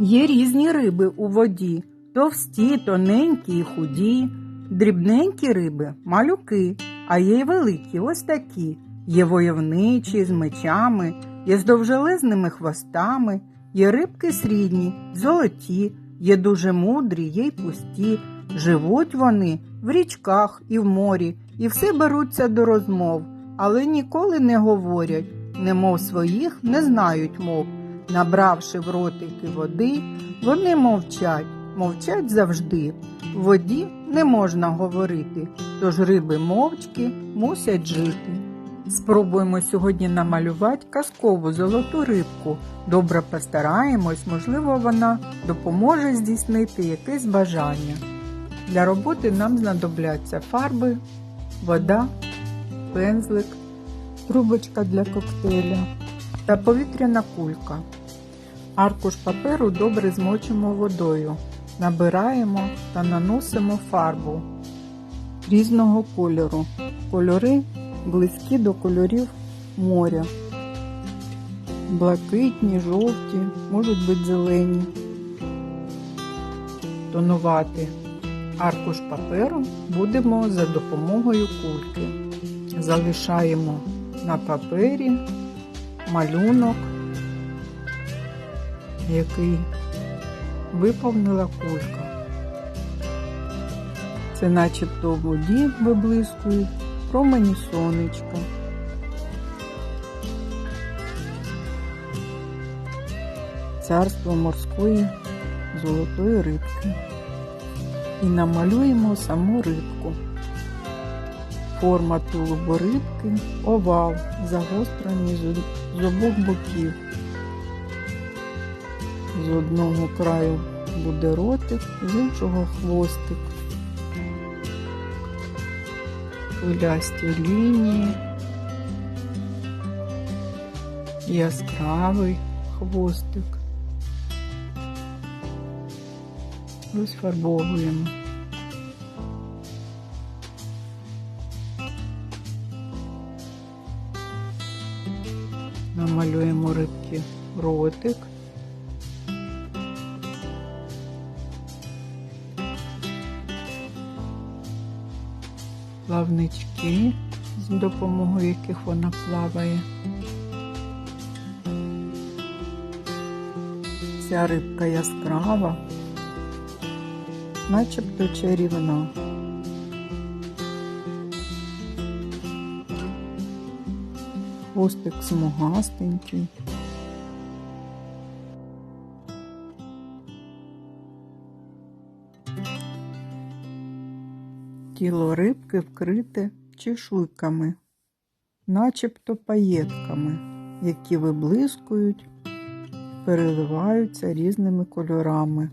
Є різні риби у воді, товсті, тоненькі і худі, дрібненькі риби малюки, а є й великі, ось такі. Є войовничі з мечами, є з довжелезними хвостами, є рибки срідні, золоті, є дуже мудрі, є й пусті. Живуть вони в річках і в морі, і все беруться до розмов, але ніколи не говорять, немов своїх не знають мов. Набравши в ротики води, вони мовчать, мовчать завжди. В воді не можна говорити, тож риби мовчки мусять жити. Спробуємо сьогодні намалювати казкову золоту рибку. Добре постараємось, можливо, вона допоможе здійснити якесь бажання. Для роботи нам знадобляться фарби, вода, пензлик, трубочка для коктейля та повітряна кулька. Аркуш паперу добре змочимо водою, набираємо та наносимо фарбу різного кольору. Кольори близькі до кольорів моря. Блакитні, жовті, можуть бути зелені. Тонувати аркуш паперу будемо за допомогою кульки. Залишаємо на папері малюнок, який виповнила кулька. Це начебто в воді виблискують промені сонечка. Царство морської золотої рибки. І намалюємо саму рибку. Форма тулубу рибки овал, загострений з обох боків. З одного краю буде ротик, з іншого хвостик. Хвилясті лінії, яскравий хвостик. Розфарбовуємо. Намалюємо рибки ротик. Плавнички, з допомогою яких вона плаває. Ця рибка яскрава, начебто чарівна. Хвостик смугастенький. Тіло рибки вкрите чешуйками, начебто паєтками, які виблискують, переливаються різними кольорами.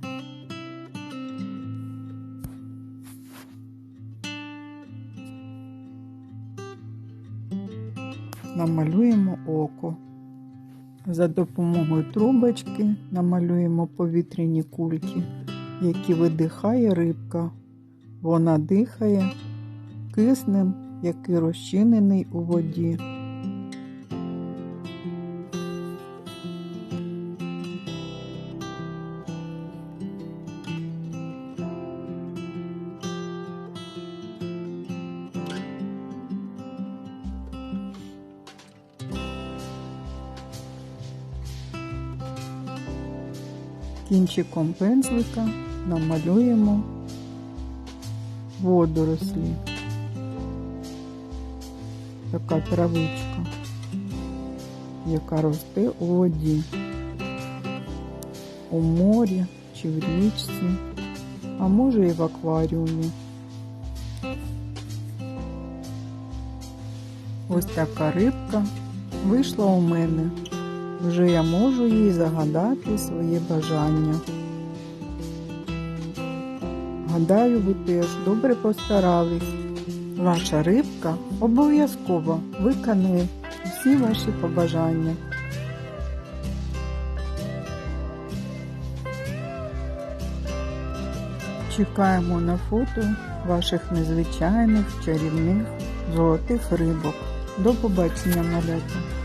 намалюємо око. За допомогою трубочки намалюємо повітряні кульки, які видихає рибка. Вона дихає киснем, який розчинений у воді. Кінчиком пензлика намалюємо водорослі. Така травичка, яка росте у воді, у морі чи в річці, а може і в акваріумі. Ось така рибка вийшла у мене. Вже я можу їй загадати своє бажання. Гадаю, ви теж добре постарались. Ваша рибка обов'язково виконує всі ваші побажання. Чекаємо на фото ваших незвичайних чарівних золотих рибок. До побачення, малята!